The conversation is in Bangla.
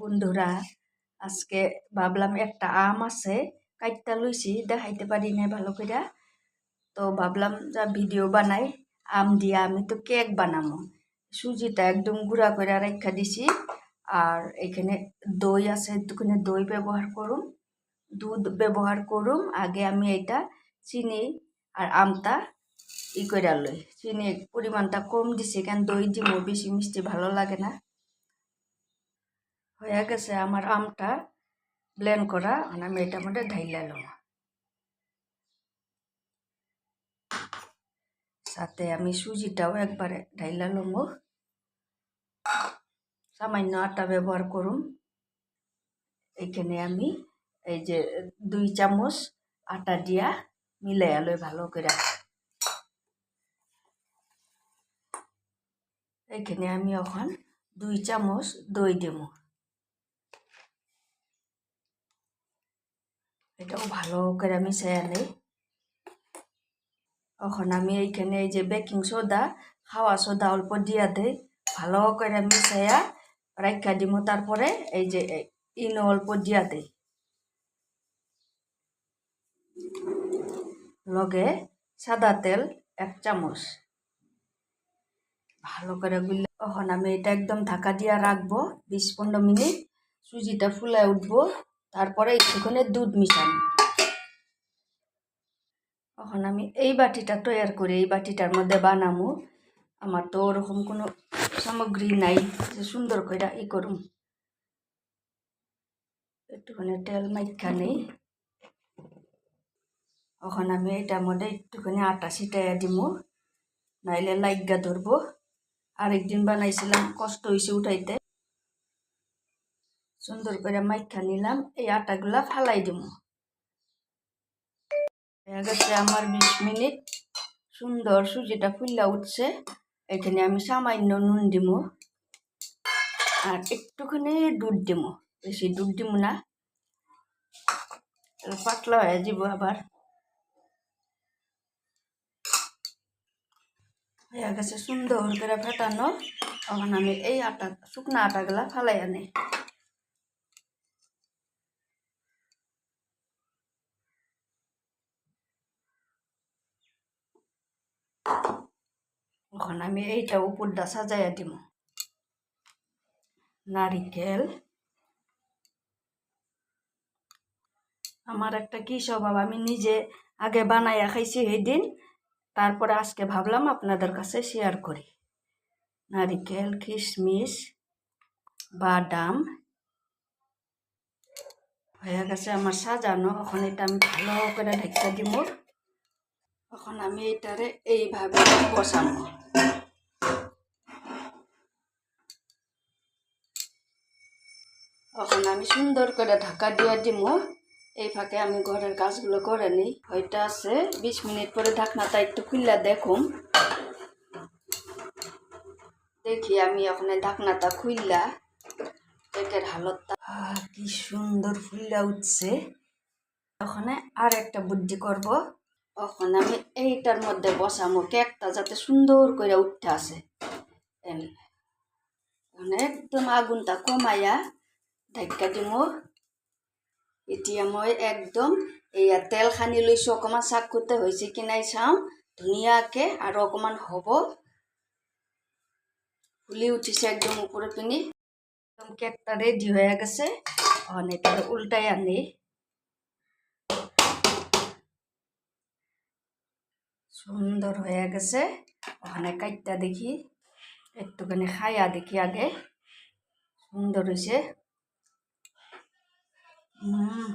বন্ধুরা, আজকে ভাবলাম একটা আম আছে কাইটটা লইছি, দেখাইতে পারি না ভালো করে তো ভাবলাম যা ভিডিও বানাই, আম দিয়া আমি তো কেক বানাবো সুজিটা একদম গুঁড়া করে রেখা দিছি, আর এখানে দই আছে, একটুখানি দই ব্যবহার করুম। দুধ ব্যবহার করুম, আগে আমি এটা চিনি আর আমটা ই করে লই। চিনি পরিমাণটা কম দিছি কেন দই দিব বেশি মিষ্টি ভালো লাগে না। হয়ে গেছে আমার আমটা ব্লেন্ড করা আমি এটার মধ্যে ঢাইলাম সাথে আমি সুজিটাও একবারে ঢাইলাম সামান্য আটা ব্যবহার করুন। এইখানে আমি এই যে দুই চামচ আটা দিয়া মিলাই আলো ভালো করে। এইখানে আমি এখন দুই চামচ দই দেবো। এটাও ভালো করে মিশাই নেই। এখন আমি এইখানে এই যে বেকিং সোডা খাওয়া সোডা অল্প দিয়া দেই। ভালো করে মিশাইয়া রাখা দিব তারপরে এই যে ইনো অল্প দিয়া দেই। লগে সাদা তেল এক চামচ। ভালো করে গুললে এখন আমি এটা একদম ঢাকা দিয়া রাখব, বিশ পনেরো মিনিট। সুজিটা ফুলায় উঠবো। তারপরে একটুখানি দুধ মিশান এখন আমি এই বাটিটা তৈরি করি এই বাটিটার মধ্যে বানামু আমার তো ওরকম কোনো সামগ্রী নাই যে সুন্দর করে ই করুম। একটুখানি তেল মাইখা নেই। এখন আমি এটার মধ্যে একটুখানি আটা ছিটাইয়া দিমু। নাইলে লাইগা ধরবো। আরেকদিন বানাইছিলাম, কষ্ট হয়েছে উঠাইতে। সুন্দর করে মাইখা নিলাম, এই আটাগুলা ফালাই দিব। গেছে আমার বিশ মিনিট সুন্দর সুজিটা ফুল্লা উঠছে, এখানে আমি সামান্য নুন দিব আর একটুখানি দুধ দিব। বেশি দুধ দিব না পাতলা হয়ে যাব আবার। হয়ে গেছে সুন্দর করে ফেটানো, তখন আমি এই আটা, শুকনো আটাগুলা ফালাই আনি এখন আমি এইটা উপরটা সাজাইয়া দিব। নারিকেল। আমার একটা কী স্বভাব, আমি নিজে আগে বানাইয়া খাইছি সেই দিন তারপরে আজকে ভাবলাম আপনাদের কাছে শেয়ার করি। নারিকেল, কিশমিশ, বাদাম। হয়ে গেছে আমার সাজানো, এখন এটা আমি ভালো করে ঢেকে দিব। এখন আমি এটারে এইভাবে বসাবো। এখন আমি সুন্দর করে ঢাকা দিয়ে দিব এই ফাঁকে আমি ঘরের কাজগুলো করে নিই। হয়তো আছে, বিশ মিনিট পরে ঢাকনাটা একটু খুললা দেখুন দেখি আমি ওখানে ঢাকনাটা খুললা কেকের হালতটা। কি সুন্দর ফুললা উঠছে। ওখানে আর একটা বুদ্ধি করব। ওখানে আমি এইটার মধ্যে বসামো, কেকটা যাতে সুন্দর করে উঠতে আসে। একদম আগুনটা কমাইয়া ঢাকা দিমো। এতিয়া মই একদম এয়া তেল সানি লৈছোঁ অকণমান চাকুতে হৈছে কি নাই চাওঁ, ধুনীয়াকৈ আৰু অকণমান হ'ব। ফুলি উঠিছে একদম ওপৰত পিনি। একদম কেকটা রেডি হয়ে গেছে। অনেকটা উল্টাই আনি। সুন্দর হয়ে গেছে। ওখানে কাইটটা দেখি একটুখানি খাইয়া দেখি আগে। সুন্দর হয়েছে হুম